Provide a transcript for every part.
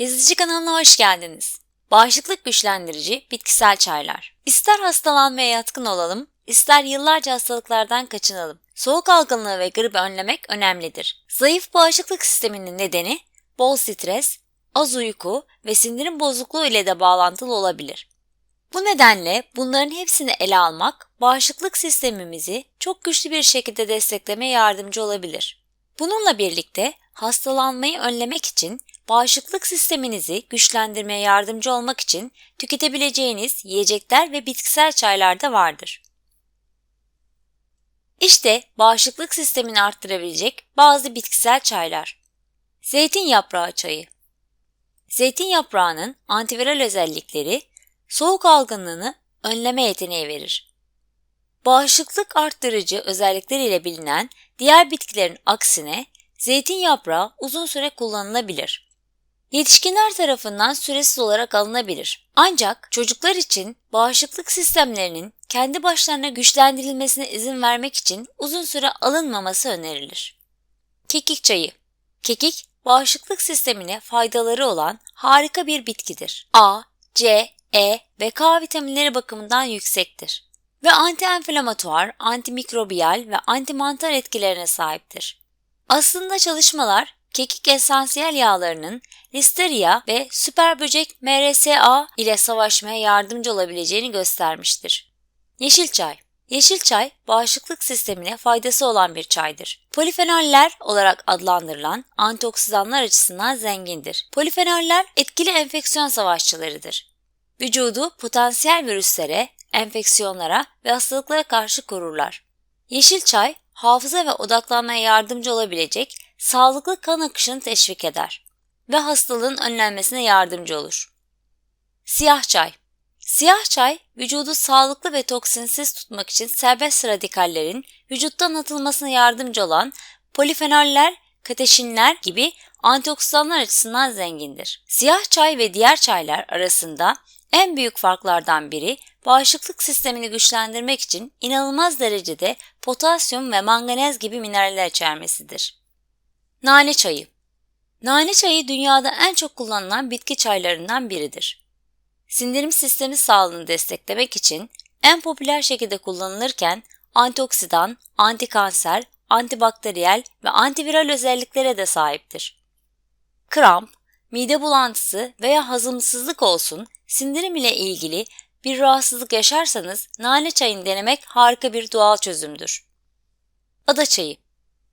Lezici kanalına hoş geldiniz. Bağışıklık güçlendirici bitkisel çaylar. İster hastalanmaya yatkın olalım, ister yıllarca hastalıklardan kaçınalım. Soğuk algınlığı ve gribi önlemek önemlidir. Zayıf bağışıklık sisteminin nedeni bol stres, az uyku ve sindirim bozukluğu ile de bağlantılı olabilir. Bu nedenle bunların hepsini ele almak bağışıklık sistemimizi çok güçlü bir şekilde desteklemeye yardımcı olabilir. Bununla birlikte hastalanmayı önlemek için bağışıklık sisteminizi güçlendirmeye yardımcı olmak için tüketebileceğiniz yiyecekler ve bitkisel çaylar da vardır. İşte bağışıklık sistemini arttırabilecek bazı bitkisel çaylar. Zeytin yaprağı çayı. Zeytin yaprağının antiviral özellikleri soğuk algınlığını önleme yeteneği verir. Bağışıklık arttırıcı özellikleriyle bilinen diğer bitkilerin aksine zeytin yaprağı uzun süre kullanılabilir. Yetişkinler tarafından süresiz olarak alınabilir. Ancak çocuklar için bağışıklık sistemlerinin kendi başlarına güçlendirilmesine izin vermek için uzun süre alınmaması önerilir. Kekik çayı Kekik, bağışıklık sistemine faydaları olan harika bir bitkidir. A, C, E ve K vitaminleri bakımından yüksektir ve anti-enflamatuar, antimikrobiyal ve antimantar etkilerine sahiptir. Aslında çalışmalar kekik esansiyel yağlarının listeria ve süper böcek MRSA ile savaşmaya yardımcı olabileceğini göstermiştir. Yeşil çay Yeşil çay, bağışıklık sistemine faydası olan bir çaydır. Polifenoller olarak adlandırılan antioksidanlar açısından zengindir. Polifenoller etkili enfeksiyon savaşçılarıdır. Vücudu potansiyel virüslere, enfeksiyonlara ve hastalıklara karşı korurlar. Yeşil çay, hafıza ve odaklanmaya yardımcı olabilecek sağlıklı kan akışını teşvik eder ve hastalığın önlenmesine yardımcı olur. Siyah çay Siyah çay, vücudu sağlıklı ve toksinsiz tutmak için serbest radikallerin vücuttan atılmasına yardımcı olan polifenoller, kateşinler gibi antioksidanlar açısından zengindir. Siyah çay ve diğer çaylar arasında en büyük farklardan biri bağışıklık sistemini güçlendirmek için inanılmaz derecede potasyum ve manganez gibi mineraller içermesidir. Nane çayı Nane çayı dünyada en çok kullanılan bitki çaylarından biridir. Sindirim sistemi sağlığını desteklemek için en popüler şekilde kullanılırken antioksidan, antikanser, antibakteriyel ve antiviral özelliklere de sahiptir. Kramp, mide bulantısı veya hazımsızlık olsun sindirim ile ilgili bir rahatsızlık yaşarsanız nane çayını denemek harika bir doğal çözümdür. Ada çayı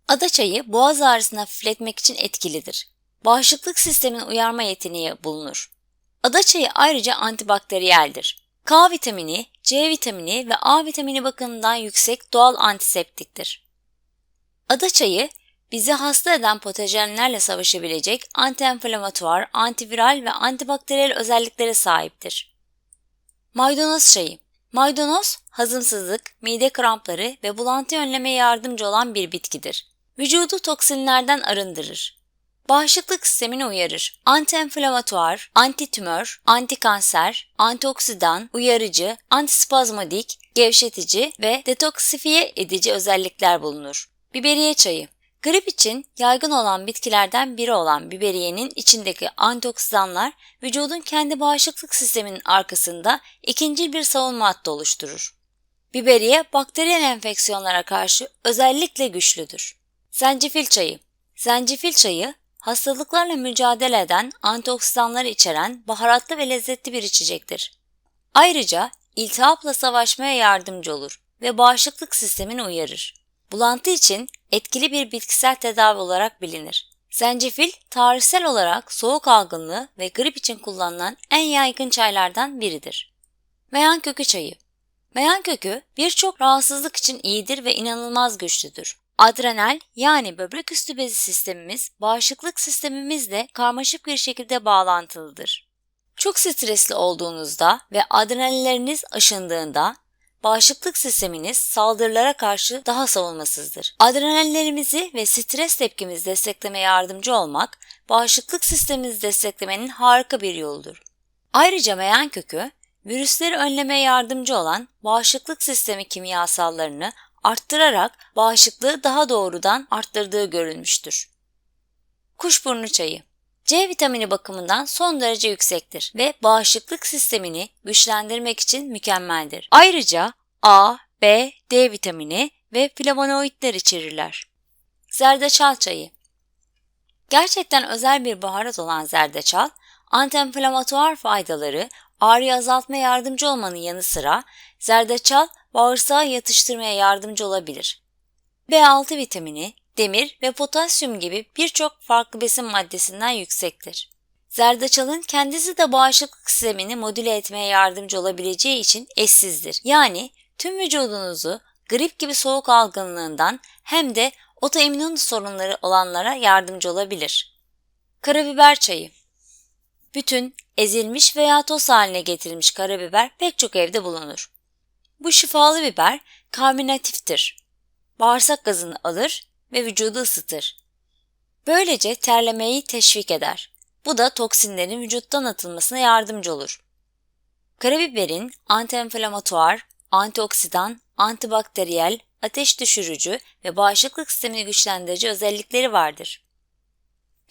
Ada çayı boğaz ağrısını hafifletmek için etkilidir. Bağışıklık sistemini uyarma yeteneği bulunur. Ada çayı ayrıca antibakteriyeldir. K vitamini, C vitamini ve A vitamini bakımından yüksek doğal antiseptiktir. Ada çayı bizi hasta eden patojenlerle savaşabilecek antienflamatuar, antiviral ve antibakteriyel özelliklere sahiptir. Maydanoz çayı Maydanoz, hazımsızlık, mide krampları ve bulantı önlemeye yardımcı olan bir bitkidir. Vücudu toksinlerden arındırır. Bağışıklık sistemini uyarır. Antienflamatuar, antitümör, antikanser, antioksidan, uyarıcı, antispazmadik, gevşetici ve detoksifiye edici özellikler bulunur. Biberiye çayı Grip için yaygın olan bitkilerden biri olan biberiyenin içindeki antioksidanlar vücudun kendi bağışıklık sisteminin arkasında ikincil bir savunma hattı oluşturur. Biberiye bakteriyel enfeksiyonlara karşı özellikle güçlüdür. Zencefil çayı Zencefil çayı hastalıklarla mücadele eden antioksidanları içeren baharatlı ve lezzetli bir içecektir. Ayrıca iltihapla savaşmaya yardımcı olur ve bağışıklık sistemini uyarır. Bulantı için etkili bir bitkisel tedavi olarak bilinir. Zencefil, tarihsel olarak soğuk algınlığı ve grip için kullanılan en yaygın çaylardan biridir. Meyan kökü çayı Meyan kökü birçok rahatsızlık için iyidir ve inanılmaz güçlüdür. Adrenal yani böbrek üstü bezi sistemimiz bağışıklık sistemimizle karmaşık bir şekilde bağlantılıdır. Çok stresli olduğunuzda ve adrenalleriniz aşındığında bağışıklık sisteminiz saldırılara karşı daha savunmasızdır. Adrenallerimizi ve stres tepkimizi desteklemeye yardımcı olmak, bağışıklık sistemimizi desteklemenin harika bir yoludur. Ayrıca meyan kökü, virüsleri önlemeye yardımcı olan bağışıklık sistemi kimyasallarını arttırarak bağışıklığı daha doğrudan arttırdığı görülmüştür. Kuşburnu çayı C vitamini bakımından son derece yüksektir ve bağışıklık sistemini güçlendirmek için mükemmeldir. Ayrıca A, B, D vitamini ve flavonoidler içerirler. Zerdeçal çayı Gerçekten özel bir baharat olan zerdeçal, antiinflamatuar faydaları, ağrıyı azaltmaya yardımcı olmanın yanı sıra zerdeçal bağırsağı yatıştırmaya yardımcı olabilir. B6 vitamini, demir ve potasyum gibi birçok farklı besin maddesinden yüksektir. Zerdeçalın kendisi de bağışıklık sistemini modüle etmeye yardımcı olabileceği için eşsizdir. Yani tüm vücudunuzu grip gibi soğuk algınlığından hem de otoimmün sorunları olanlara yardımcı olabilir. Karabiber çayı Bütün, ezilmiş veya toz haline getirilmiş karabiber pek çok evde bulunur. Bu şifalı biber karminatiftir. Bağırsak gazını alır ve vücudu ısıtır. Böylece terlemeyi teşvik eder. Bu da toksinlerin vücuttan atılmasına yardımcı olur. Karabiberin antiinflamatuar, antioksidan, antibakteriyel, ateş düşürücü ve bağışıklık sistemini güçlendirici özellikleri vardır.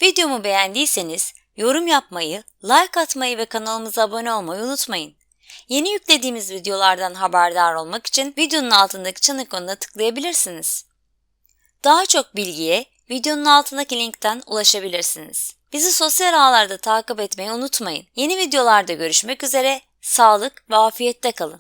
Videomu beğendiyseniz yorum yapmayı, like atmayı ve kanalımıza abone olmayı unutmayın. Yeni yüklediğimiz videolardan haberdar olmak için videonun altındaki çan ikonuna tıklayabilirsiniz. Daha çok bilgiye videonun altındaki linkten ulaşabilirsiniz. Bizi sosyal ağlarda takip etmeyi unutmayın. Yeni videolarda görüşmek üzere, sağlık ve afiyette kalın.